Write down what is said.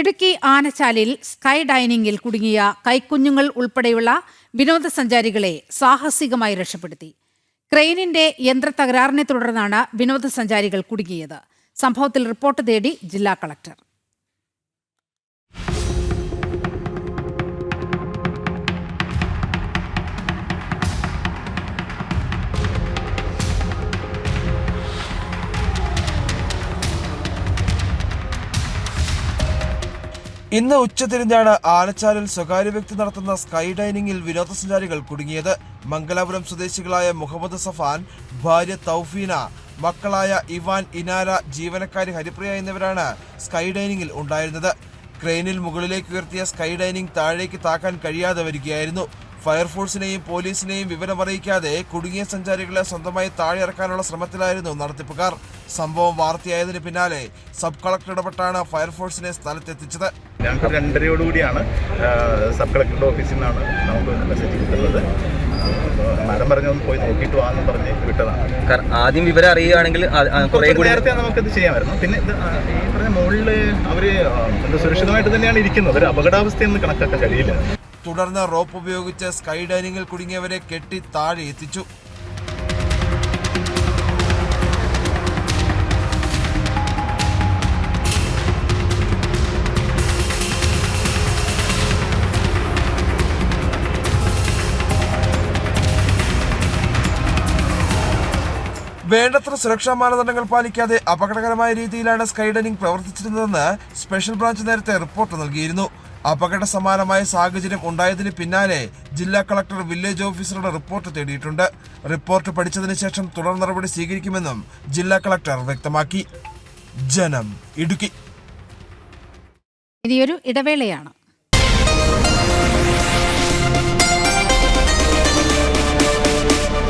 Idukki ആനച്ചാലിൽ sky ഡൈനിങ്ങിൽ കുടുങ്ങിയ കൈക്കുഞ്ഞുങ്ങൾ ഉൾപ്പെടെയുള്ള വിനോദസഞ്ചാരികളെ സാഹസികമായി രക്ഷപ്പെടുത്തി. ക്രെയിനിന്റെ യന്ത്ര തകരാറിനെ തുടർന്നാണ് വിനോദസഞ്ചാരികൾ കുടുങ്ങിയത്. സംഭവത്തിൽ റിപ്പോർട്ട് തേടി ജില്ലാ കളക്ടർ. ഇന്ന് ഉച്ചതിരിഞ്ഞാണ് ആനച്ചാലിൽ സ്വകാര്യ വ്യക്തി നടത്തുന്ന സ്കൈ ഡൈനിങ്ങിൽ വിനോദസഞ്ചാരികൾ കുടുങ്ങിയത്. മംഗലാപുരം സ്വദേശികളായ മുഹമ്മദ് സഫാൻ ഭാര്യ തൗഫീന മക്കളായ ഇവാൻ ഇനാര ജീവനക്കാരി ഹരിപ്രിയ എന്നിവരാണ് സ്കൈ ഡൈനിങ്ങിൽ ഉണ്ടായിരുന്നത്. ക്രെയിനിൽ മുകളിലേക്ക് ഉയർത്തിയ സ്കൈ ഡൈനിങ് താഴേക്ക് താക്കാൻ കഴിയാതെ വരികയായിരുന്നു. ഫയർഫോഴ്സിനെയും പോലീസിനെയും വിവരമറിയിക്കാതെ കുടുങ്ങിയ സഞ്ചാരികളെ സ്വന്തമായി താഴെ ഇറക്കാനുള്ള ശ്രമത്തിലായിരുന്നു നടത്തിപ്പുകാർ. സംഭവം വാർത്തയായതിന് പിന്നാലെ സബ് കളക്ടർ ഇടപെട്ടാണ് ഫയർഫോഴ്സിനെ സ്ഥലത്തെത്തിച്ചത്. ഞങ്ങൾക്ക് രണ്ടരയോടുകൂടിയാണ് സബ് കളക്ടറുടെ ഓഫീസിൽ നിന്നാണ് നമുക്ക് മെസ്സേജ് കിട്ടുന്നത്. മാഡം പറഞ്ഞു ഒന്ന് പോയി നോക്കിയിട്ട് വാന്ന് പറഞ്ഞ് വിട്ടതാണ്. കാരണം ആദ്യം വിവരം അറിയുകയാണെങ്കിൽ നേരത്തെ നമുക്കത് ചെയ്യാമായിരുന്നു. പിന്നെ ഈ പറഞ്ഞ മുകളിൽ അവർ സുരക്ഷിതമായിട്ട് തന്നെയാണ് ഇരിക്കുന്നത്. ഒരു അപകടാവസ്ഥയൊന്നും കണക്കാക്കാൻ കഴിയില്ല. തുടർന്ന് റോപ്പ് ഉപയോഗിച്ച് സ്കൈ ഡൈനിങ്ങിൽ കുടുങ്ങിയവരെ കെട്ടി താഴെ എത്തിച്ചു. വേണ്ടത്ര സുരക്ഷാ മാനദണ്ഡങ്ങൾ പാലിക്കാതെ അപകടകരമായ രീതിയിലാണ് സ്കൈ ഡൈനിങ് പ്രവർത്തിച്ചിരുന്നതെന്ന് സ്പെഷ്യൽ ബ്രാഞ്ച് നേരത്തെ റിപ്പോർട്ട് നൽകിയിരുന്നു. അപകട സമാനമായ സാഹചര്യം ഉണ്ടായതിന് പിന്നാലെ ജില്ലാ കളക്ടർ വില്ലേജ് ഓഫീസറുടെ റിപ്പോർട്ട് തേടിയിട്ടുണ്ട്. റിപ്പോർട്ട് പഠിച്ചതിന് ശേഷം തുടർ നടപടി സ്വീകരിക്കുമെന്നും ജില്ലാ കളക്ടർ വ്യക്തമാക്കി. ജനം ഇടുക്കി. ഇടവേളയാണ്.